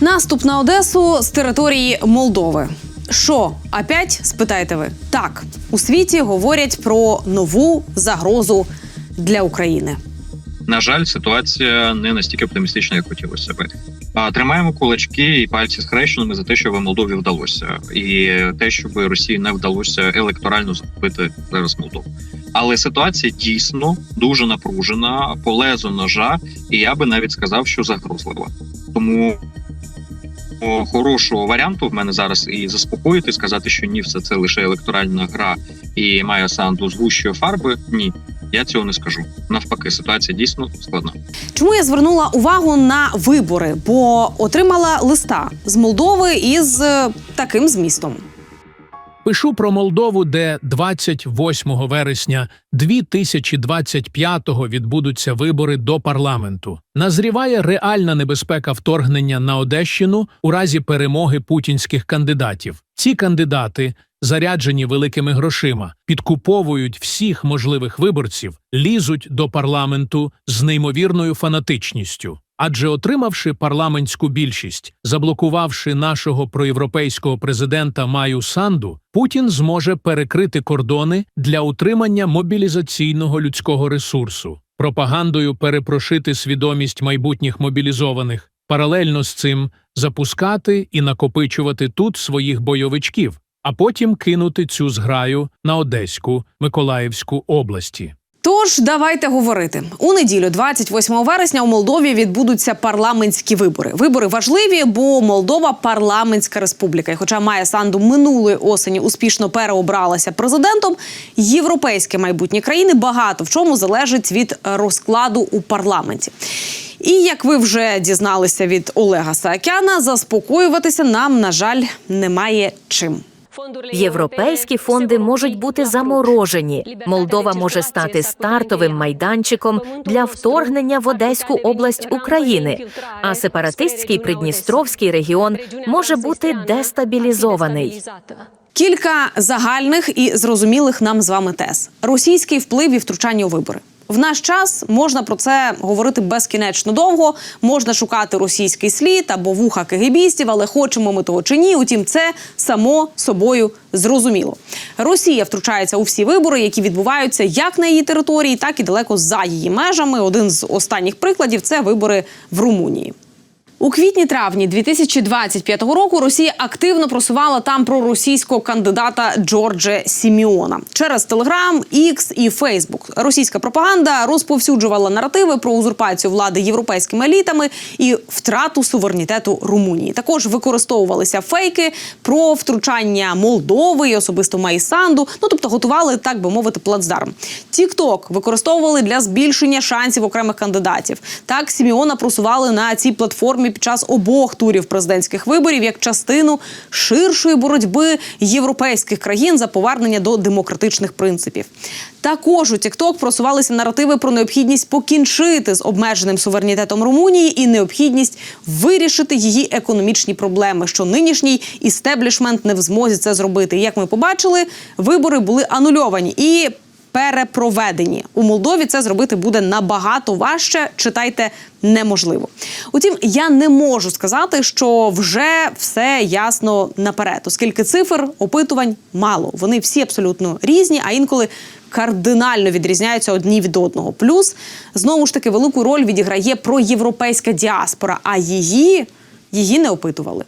Наступ на Одесу з території Молдови. Що, опять спитаєте ви? Так, у світі говорять про нову загрозу для України. На жаль, ситуація не настільки оптимістична, як хотілося би. Тримаємо кулачки і пальці схрещеними за те, що в Молдові вдалося, і те, щоб Росії не вдалося електорально захопити зараз Молдову. Але ситуація дійсно дуже напружена, по лезу ножа, і я би навіть сказав, що загрозлива. Тому хорошого варіанту в мене зараз і заспокоїти, сказати, що ні, все це лише електоральна гра і має санду згущує фарби. Ні, я цього не скажу. Навпаки, ситуація дійсно складна. Чому я звернула увагу на вибори? Бо отримала листа з Молдови із е, таким змістом. Пишу про Молдову, де 28 вересня 2025-го відбудуться вибори до парламенту. Назріває реальна небезпека вторгнення на Одещину у разі перемоги путінських кандидатів. Ці кандидати, заряджені великими грошима, підкуповують всіх можливих виборців, лізуть до парламенту з неймовірною фанатичністю. Адже отримавши парламентську більшість, заблокувавши нашого проєвропейського президента Маю Санду, Путін зможе перекрити кордони для утримання мобілізаційного людського ресурсу, пропагандою перепрошити свідомість майбутніх мобілізованих, паралельно з цим запускати і накопичувати тут своїх бойовичків, а потім кинути цю зграю на Одеську, Миколаївську області. Тож давайте говорити у неділю, 28 вересня, у Молдові відбудуться парламентські вибори. Вибори важливі, бо Молдова парламентська республіка. І хоча Майя Санду минулої осені успішно переобралася президентом, європейське майбутнє країни багато в чому залежить від розкладу у парламенті. І як ви вже дізналися від Олега Саакяна, заспокоюватися нам, на жаль, немає чим. Європейські фонди можуть бути заморожені. Молдова може стати стартовим майданчиком для вторгнення в Одеську область України. А сепаратистський Придністровський регіон може бути дестабілізований. Кілька загальних і зрозумілих нам з вами тез: російський вплив і втручання у вибори. В наш час можна про це говорити безкінечно довго. Можна шукати російський слід або вуха кегебістів, але хочемо ми того чи ні. Утім, це само собою зрозуміло. Росія втручається у всі вибори, які відбуваються як на її території, так і далеко за її межами. Один з останніх прикладів це вибори в Румунії. У квітні-травні 2025 року Росія активно просувала там проросійського кандидата Джордже Сіміона через Телеграм, X і Фейсбук. Російська пропаганда розповсюджувала наративи про узурпацію влади європейськими елітами і втрату суверенітету Румунії. Також використовувалися фейки про втручання Молдови і особисто Майсанду. Ну тобто готували, так би мовити, плацдарм. Тікток використовували для збільшення шансів окремих кандидатів. Так Сіміона просували на цій платформі під час обох турів президентських виборів як частину ширшої боротьби європейських країн за повернення до демократичних принципів. Також у TikTok просувалися наративи про необхідність покінчити з обмеженим суверенітетом Румунії і необхідність вирішити її економічні проблеми, що нинішній істеблішмент не в змозі це зробити. Як ми побачили, вибори були анульовані і перепроведені у Молдові. Це зробити буде набагато важче. Читайте неможливо. Утім, я не можу сказати, що вже все ясно наперед, оскільки цифр опитувань мало. Вони всі абсолютно різні, а інколи кардинально відрізняються одні від одного. Плюс знову ж таки велику роль відіграє проєвропейська діаспора, а її, її не опитували.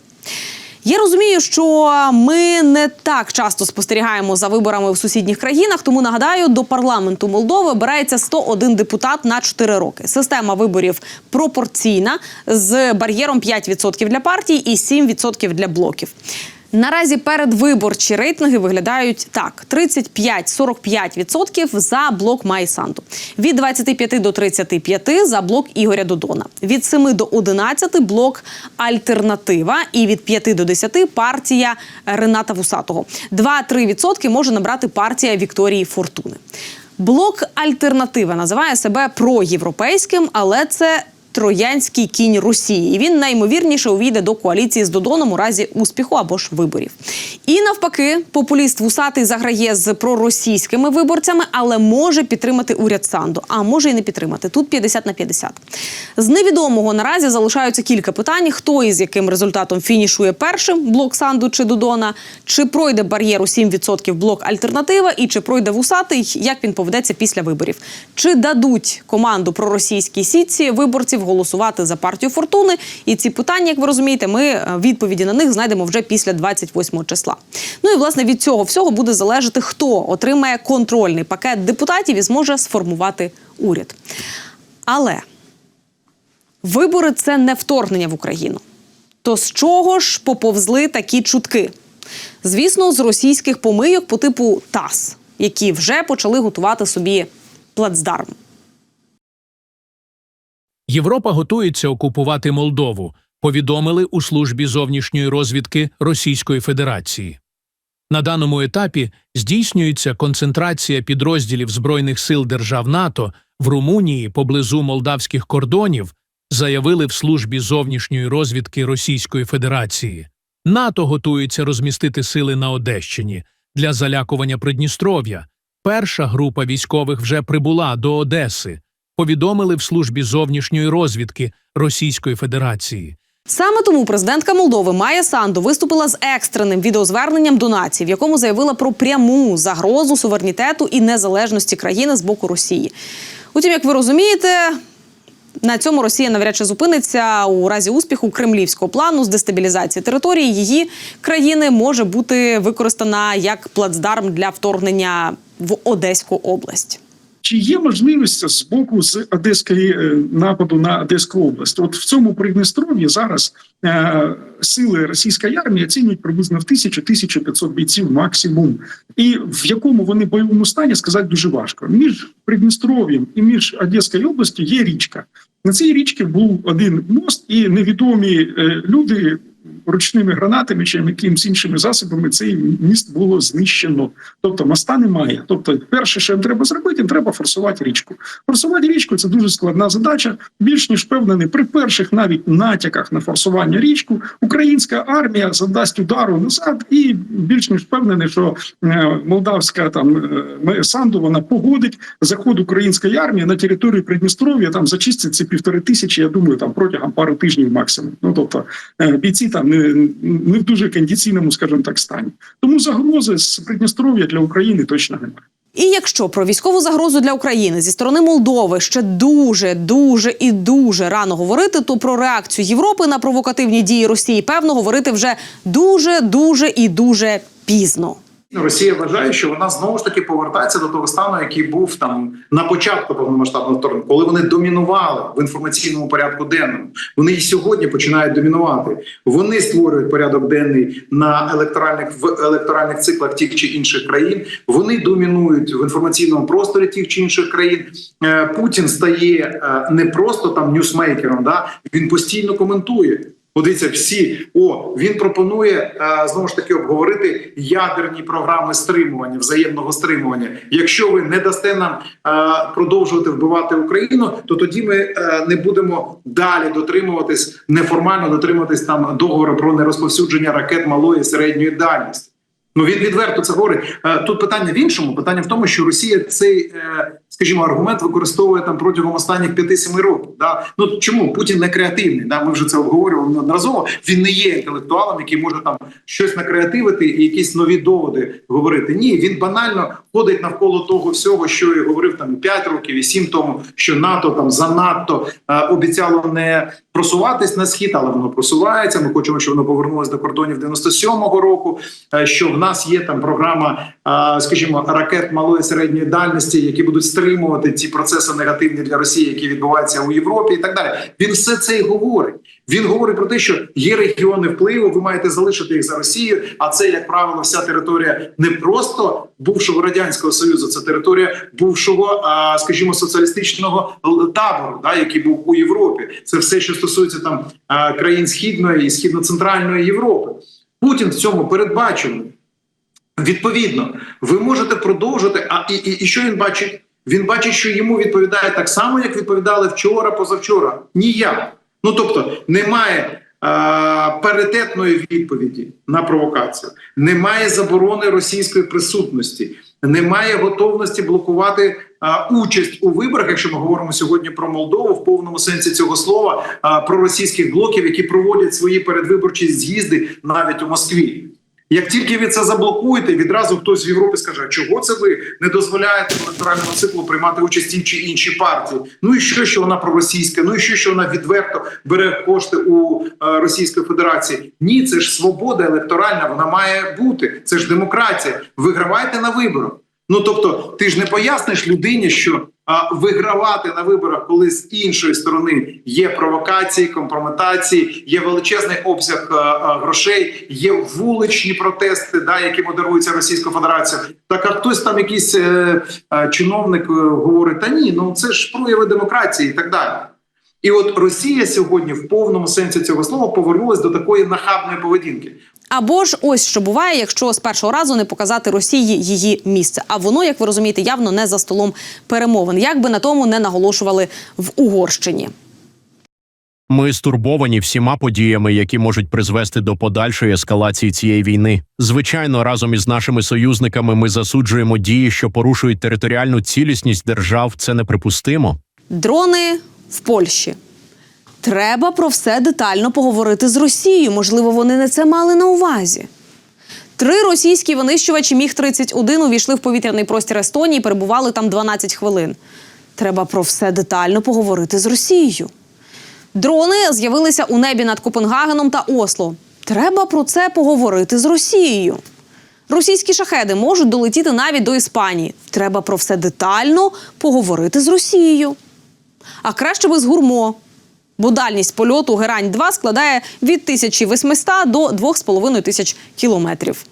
Я розумію, що ми не так часто спостерігаємо за виборами в сусідніх країнах. Тому нагадаю, до парламенту Молдови обирається 101 депутат на 4 роки. Система виборів пропорційна з бар'єром 5% для партій і 7% для блоків. Наразі передвиборчі рейтинги виглядають так: 35-45% за блок Майсанту, від 25 до 35 за блок Ігоря Додона, від 7 до 11 блок Альтернатива і від 5 до 10 партія Рената Вусатого. 2-3% може набрати партія Вікторії Фортуни. Блок Альтернатива називає себе проєвропейським, але це троянський кінь Росії. І він наймовірніше увійде до коаліції з Додоном у разі успіху або ж виборів. І навпаки, популіст вусатий заграє з проросійськими виборцями, але може підтримати уряд Санду, а може і не підтримати. Тут 50 на 50. З невідомого наразі залишаються кілька питань: хто із яким результатом фінішує першим блок Санду чи Додона, чи пройде бар'єру 7% блок альтернатива, і чи пройде вусатий, як він поведеться після виборів. Чи дадуть команду проросійській сітці виборців голосувати за партію фортуни? І ці питання, як ви розумієте, ми е, відповіді на них знайдемо вже після 28 числа. Ну і власне від цього всього буде залежати, хто отримає контрольний пакет депутатів і зможе сформувати уряд. Але вибори це не вторгнення в Україну. То з чого ж поповзли такі чутки? Звісно, з російських помийок по типу ТАСС, які вже почали готувати собі плацдарм. Європа готується окупувати Молдову, повідомили у службі зовнішньої розвідки Російської Федерації. На даному етапі здійснюється концентрація підрозділів Збройних сил держав НАТО в Румунії поблизу молдавських кордонів, заявили в службі зовнішньої розвідки Російської Федерації. НАТО готується розмістити сили на Одещині для залякування Придністров'я. Перша група військових вже прибула до Одеси, повідомили в службі зовнішньої розвідки Російської Федерації. Саме тому президентка Молдови Майя Санду виступила з екстреним відеозверненням до нації, в якому заявила про пряму загрозу суверенітету і незалежності країни з боку Росії. Утім, як ви розумієте, на цьому Росія навряд чи зупиниться у разі успіху кремлівського плану з дестабілізації території її країни може бути використана як плацдарм для вторгнення в Одеську область. Чи є можливість з боку з Одеської е, нападу на Одеську область? От в цьому Придністров'ї зараз е, сили російської армії оцінюють приблизно в 1000-1500 бійців максимум, і в якому вони бойовому стані сказати дуже важко. Між Придністров'ям і між Одеською областю є річка. На цій річці був один мост, і невідомі е, люди. Ручними гранатами чи якимось іншими засобами цей міст було знищено. Тобто моста немає. Тобто, перше, що їм треба зробити, треба форсувати річку. Форсувати річку це дуже складна задача. Більш ніж впевнений, при перших навіть натяках на форсування річку українська армія задасть удару назад, і більш ніж впевнений, що е, молдавська там е, Санду вона погодить заход української армії на територію Придністров'я. Там зачистять ці півтори тисячі. Я думаю, там протягом пари тижнів максимум. Ну тобто е, бійці там не, не в дуже кондиційному, скажімо так, стані. Тому загрози з Придністров'я для України точно немає. І якщо про військову загрозу для України зі сторони Молдови ще дуже, дуже і дуже рано говорити, то про реакцію Європи на провокативні дії Росії певно говорити вже дуже, дуже і дуже пізно. Росія вважає, що вона знову ж таки повертається до того стану, який був там на початку повномасштабного вторгнення, коли вони домінували в інформаційному порядку денному. Вони і сьогодні починають домінувати. Вони створюють порядок денний на електоральних в електоральних циклах тих чи інших країн. Вони домінують в інформаційному просторі тих чи інших країн. Е, Путін стає е, не просто там ньюсмейкером, да він постійно коментує. Подивіться, всі о він пропонує е, знову ж таки обговорити ядерні програми стримування, взаємного стримування. Якщо ви не дасте нам е, продовжувати вбивати Україну, то тоді ми е, не будемо далі дотримуватись неформально дотримуватись там договору про нерозповсюдження ракет малої середньої дальності. Ну він відверто це говорить. Е, Тут питання в іншому. Питання в тому, що Росія цей, е, скажімо, аргумент використовує там протягом останніх 5-7 років. Да? Ну чому Путін не креативний? Да? Ми вже це обговорювали неодноразово. Він не є інтелектуалом, який може там щось накреативити і якісь нові доводи говорити. Ні, він банально ходить навколо того всього, що і говорив там 5 років і 7 тому, що НАТО там занадто е, обіцяло не просуватись на схід, але воно просувається. Ми хочемо, щоб воно повернулося до кордонів 97-го року. е, Що в нас є там програма, е, скажімо, ракет малої середньої дальності, які будуть стримувати ці процеси негативні для Росії, які відбуваються у Європі, і так далі. Він все це і говорить. Він говорить про те, що є регіони впливу, ви маєте залишити їх за Росією. А це, як правило, вся територія не просто бувшого радянського союзу, це територія бувшого, скажімо, соціалістичного табору, да, який був у Європі. Це все, що стосується там країн східної і східно-центральної Європи. Путін в цьому передбачений. Відповідно, ви можете продовжити. А і, і, і що він бачить? Він бачить, що йому відповідає так само, як відповідали вчора, позавчора. Ніяк. Ну тобто, немає е, паритетної відповіді на провокацію, немає заборони російської присутності, немає готовності блокувати участь у виборах, якщо ми говоримо сьогодні про Молдову в повному сенсі цього слова, е, про російських блоків, які проводять свої передвиборчі з'їзди навіть у Москві. Як тільки ви це заблокуєте, відразу хтось в Європі скаже, чого це ви не дозволяєте в електоральному циклу приймати участь чи інші партії? Ну і що, що вона проросійська? Ну і що, що вона відверто бере кошти у е, Російської Федерації? Ні, це ж свобода електоральна, вона має бути. Це ж демократія. Вигравайте на виборах. Ну тобто, ти ж не поясниш людині, що а, вигравати на виборах, коли з іншої сторони є провокації, компрометації, є величезний обсяг а, а, грошей, є вуличні протести, да, які модеруються Російською Федерацією. Так а хтось там якийсь е, е, чиновник е, говорить: та ні, ну це ж прояви демократії і так далі. І от Росія сьогодні в повному сенсі цього слова повернулась до такої нахабної поведінки. Або ж ось що буває, якщо з першого разу не показати Росії її місце. А воно, як ви розумієте, явно не за столом перемовин. Як би на тому не наголошували в Угорщині. Ми стурбовані всіма подіями, які можуть призвести до подальшої ескалації цієї війни. Звичайно, разом із нашими союзниками ми засуджуємо дії, що порушують територіальну цілісність держав. Це неприпустимо. Дрони в Польщі. Треба про все детально поговорити з Росією. Можливо, вони не це мали на увазі. Три російські винищувачі міг 31 увійшли в повітряний простір Естонії, перебували там 12 хвилин. Треба про все детально поговорити з Росією. Дрони з'явилися у небі над Копенгагеном та Осло. Треба про це поговорити з Росією. Російські шахеди можуть долетіти навіть до Іспанії. Треба про все детально поговорити з Росією. А краще би з гурмо. Бо дальність польоту Герань 2 складає від 1800 до 2500 тисяч кілометрів.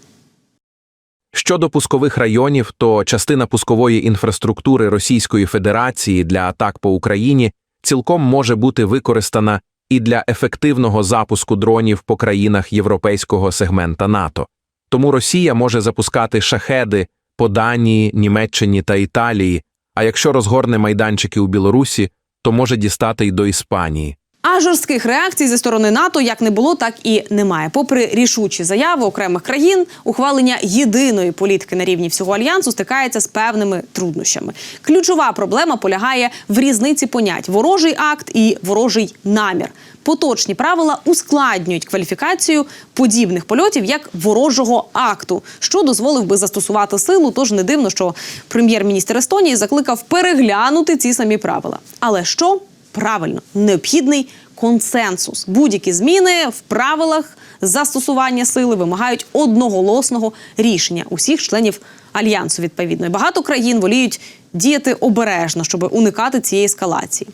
Щодо пускових районів, то частина пускової інфраструктури Російської Федерації для атак по Україні цілком може бути використана і для ефективного запуску дронів по країнах європейського сегмента НАТО. Тому Росія може запускати шахеди по Данії, Німеччині та Італії, а якщо розгорне майданчики у Білорусі, то може дістати й до Іспанії. А жорстких реакцій зі сторони НАТО як не було, так і немає. Попри рішучі заяви окремих країн, ухвалення єдиної політики на рівні всього альянсу стикається з певними труднощами. Ключова проблема полягає в різниці понять ворожий акт і ворожий намір. Поточні правила ускладнюють кваліфікацію подібних польотів як ворожого акту, що дозволив би застосувати силу. Тож не дивно, що прем'єр-міністр Естонії закликав переглянути ці самі правила. Але що правильно необхідний консенсус. Будь-які зміни в правилах застосування сили вимагають одноголосного рішення усіх членів альянсу. Відповідно, І багато країн воліють діяти обережно, щоб уникати цієї ескалації.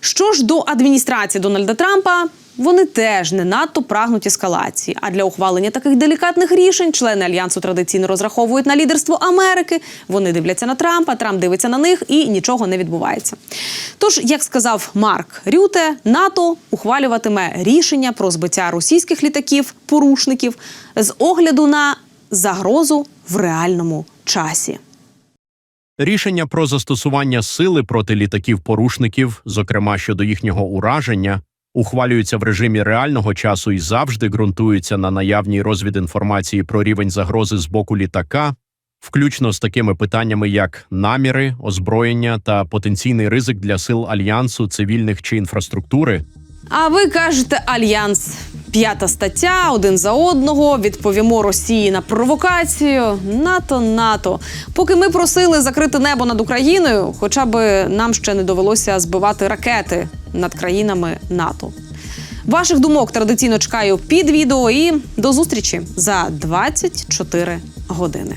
Що ж до адміністрації Дональда Трампа, вони теж не надто прагнуть ескалації. А для ухвалення таких делікатних рішень члени альянсу традиційно розраховують на лідерство Америки. Вони дивляться на Трампа, Трамп дивиться на них і нічого не відбувається. Тож, як сказав Марк Рюте, НАТО ухвалюватиме рішення про збиття російських літаків, порушників з огляду на загрозу в реальному часі. Рішення про застосування сили проти літаків-порушників, зокрема щодо їхнього ураження, ухвалюються в режимі реального часу і завжди ґрунтуються на наявній розвідінформації про рівень загрози з боку літака, включно з такими питаннями, як наміри, озброєння та потенційний ризик для сил альянсу, цивільних чи інфраструктури. А ви кажете альянс. П'ята стаття один за одного. Відповімо Росії на провокацію. НАТО, НАТО. Поки ми просили закрити небо над Україною, хоча б нам ще не довелося збивати ракети над країнами НАТО. Ваших думок традиційно чекаю під відео і до зустрічі за 24 години.